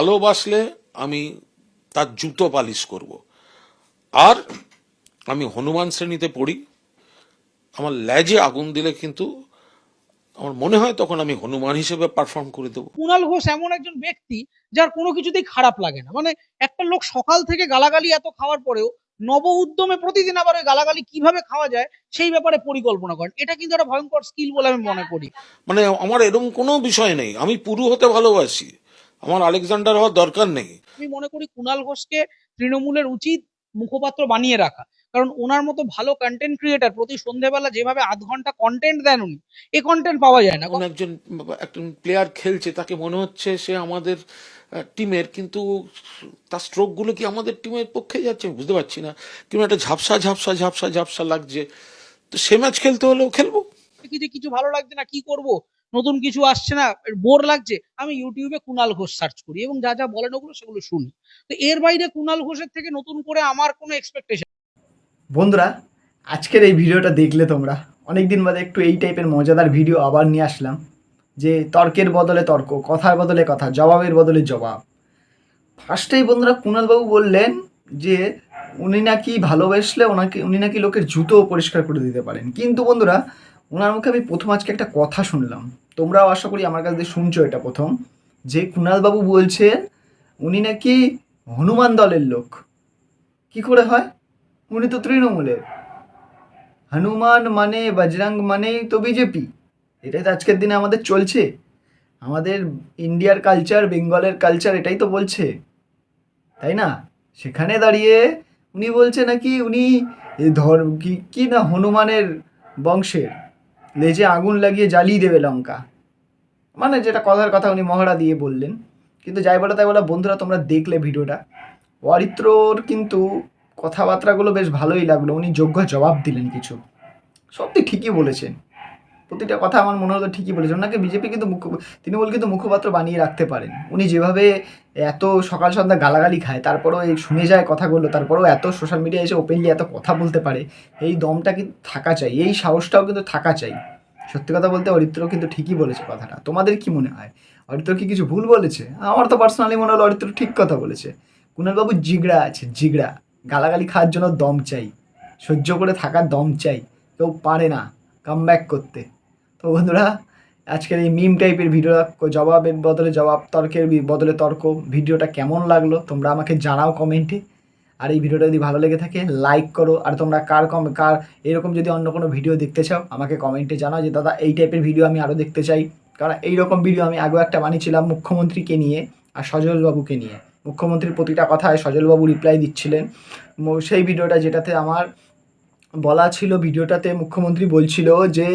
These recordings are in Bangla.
ভালোবাসলে আমি তার জুতো পালিশ করব। আর আমি হনুমান শ্রেণীতে পড়ি। আমার ল্যাজে আগুন দিলে কিন্তু আমার মনে হয় তখন আমি হনুমান হিসেবে পারফর্ম করে দেবো। কুণাল ঘোষ এমন একজন ব্যক্তি যার কোনো কিছুতেই খারাপ লাগে না। মানে একটা লোক সকাল থেকে গালাগালি এত খাওয়ার পরেও নব উদ্যমে প্রতিদিন আবার ওই গালাগালি কীভাবে খাওয়া যায় সেই ব্যাপারে পরিকল্পনা করেন। এটা কিন্তু একটা ভয়ঙ্কর স্কিল বলে আমি মনে করি। মানে আমার এরকম কোনো বিষয় নেই। আমি পুরু হতে ভালোবাসি। আমার আলেকজান্ডার হওয়ার দরকার নেই। আমি মনে করি কুণাল ঘোষকে তৃণমূলের উচিত মুখপাত্র বানিয়ে রাখা। কারণ ওনার মতো ভালো কন্টেন্ট ক্রিয়েটার প্রতি সন্ধ্যেবেলা যেভাবে আধ ঘণ্টা কন্টেন্ট দেন উনি এ কন্টেন্ট পাওয়া যায় না। এখন একজন একজন প্লেয়ার খেলছে তাকে মনে হচ্ছে সে আমাদের টিমের কিন্তু তার স্ট্রোকগুলো কি আমাদের টিমের পক্ষে যাচ্ছে? আমি বুঝতে পারছি না। কিন্তু একটা ঝাপসা ঝাপসা ঝাপসা ঝাপসা লাগছে। তো সে ম্যাচ খেলতে হলেও খেলব। কি যে কিছু ভালো লাগছে না কি করব? নতুন কিছু আসছে না বোর লাগছে, আমি ইউটিউবে কুণাল ঘোষ সার্চ করি এবং যা যা বলেন ওগুলো সেগুলো শুনি। তো এর বাইরে কুণাল ঘোষের থেকে নতুন করে আমার কোনো এক্সপেকটেশন বন্ধুরা, আজকের এই ভিডিওটা দেখলে তোমরা। অনেক দিন বাদে একটু এই টাইপের মজাদার ভিডিও আবার নিয়ে আসলাম, যে তর্কের বদলে তর্ক, কথার বদলে কথা, জবাবের বদলে জবাব। ফার্স্টেই বন্ধুরা কুণালবাবু বললেন যে উনি নাকি ভালোবাসলে ওনাকে, উনি নাকি লোকের জুতো পরিষ্কার করে দিতে পারেন। কিন্তু বন্ধুরা ওনার মুখে আমি প্রথম আজকে একটা কথা শুনলাম। তোমরাও আশা করি আমার কাছ কাছে শুনছো এটা প্রথম। যে কুণালবাবু বলছেন, উনি নাকি হনুমান দলের লোক। কি করে হয়? উনি তো তৃণমূলের। হনুমান মানে বজরং মানে তো বিজেপি। এটাই তো আজকের দিনে আমাদের চলছে। আমাদের ইন্ডিয়ার কালচার, বেঙ্গলের কালচার, এটাই তো বলছে। তাই না? সেখানে দাঁড়িয়ে উনি বলছে নাকি উনি এ ধর, কি কি না হনুমানের বংশের? লেজে আগুন লাগিয়ে জ্বালিয়ে দেবে লঙ্কা। মানে যেটা কথার কথা উনি মহড়া দিয়ে বললেন। কিন্তু যাই বলো তাই বলা, বন্ধুরা, তোমরা দেখলে ভিডিওটা। অরিত্রর কিন্তু কথাবার্তাগুলো বেশ ভালোই লাগল। উনি যোগ্য জবাব দিলেন কিছু। সত্যি ঠিকই বলেছেন। প্রতিটা কথা আমার মনে হতো ঠিকই বলেছেন। ওনাকে বিজেপি কিন্তু মুখ্য তৃণমূল কিন্তু মুখপাত্র বানিয়ে রাখতে পারেন। উনি যেভাবে এত সকাল সন্ধ্যা গালাগালি খায়, তারপরেও এই শুনে যায় কথাগুলো, তারপরেও এত সোশ্যাল মিডিয়ায় এসে ওপেনলি এত কথা বলতে পারে, এই দমটা কিন্তু থাকা চাই, এই সাহসটাও কিন্তু থাকা চাই। সত্যি কথা বলতে অরিত্র কিন্তু ঠিকই বলেছে কথাটা। তোমাদের কি মনে হয়? অরিত্র কি কিছু ভুল বলেছে? আমার তো পার্সোনালি মনে হলো অরিত্র ঠিক কথা বলেছে। কুণালবাবু জিগড়া আছে, জিগড়া। গালাগালি খাওয়ার জন্য দম চাই। সহ্য করে থাকার দম চাই। কেউ পারে না কাম ব্যাক করতে। তো বন্ধুরা, আজকের এই মিম টাইপের ভিডিও জবাবের বদলে জবাব, তর্কের বদলে তর্ক ভিডিওটা কেমন লাগল তোমরা আমাকে জানাও কমেন্টে আর এই ভিডিওটা যদি ভালো লেগে থাকে লাইক করো। আর তোমরা কার কম কার এরকম যদি অন্য কোনো ভিডিও দেখতে চাও, আমাকে কমেন্টে জানাও যে, দাদা, এই টাইপের ভিডিও আমি আরও দেখতে চাই। কারণ এইরকম ভিডিও আমি আগেও একটা বানিয়েছিলাম মুখ্যমন্ত্রীকে নিয়ে আর সজলবাবুকে নিয়ে। মুখ্যমন্ত্রীর প্রতিটা কথায় সজলবাবু রিপ্লাই দিচ্ছিলেন। সেই ভিডিওটা যেটাতে আমার বলা ছিল ভিডিওটাতে মুখ্যমন্ত্রী বলছিল যে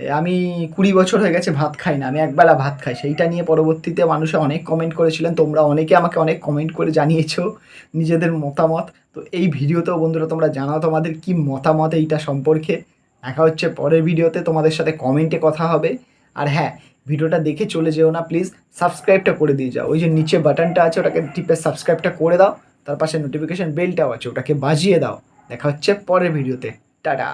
আমি কুড়ি বছর হয়ে গেছে ভাত খাই না, আমি একবেলা ভাত খাই। সেইটা নিয়ে পরবর্তীতে মানুষে অনেক কমেন্ট করেছিলেন, তোমরা অনেকে আমাকে অনেক কমেন্ট করে জানিয়েছো নিজেদের মতামত। তো এই ভিডিওতেও বন্ধুরা তোমরা জানাও তোমাদের কি মতামত এইটা সম্পর্কে। দেখা হচ্ছে পরের ভিডিওতে, তোমাদের সাথে কমেন্টে কথা হবে। আর হ্যাঁ ভিডিওটা দেখে চলে যেও না প্লিজ সাবস্ক্রাইবটা করে দিয়ে যাও। ওই যে নিচে বাটনটা আছে, ওটাকে টিপে সাবস্ক্রাইবটা করে দাও। তার পাশে নোটিফিকেশান বেলটাও আছে, ওটাকে বাজিয়ে দাও। দেখা হচ্ছে পরের ভিডিওতে। টাটা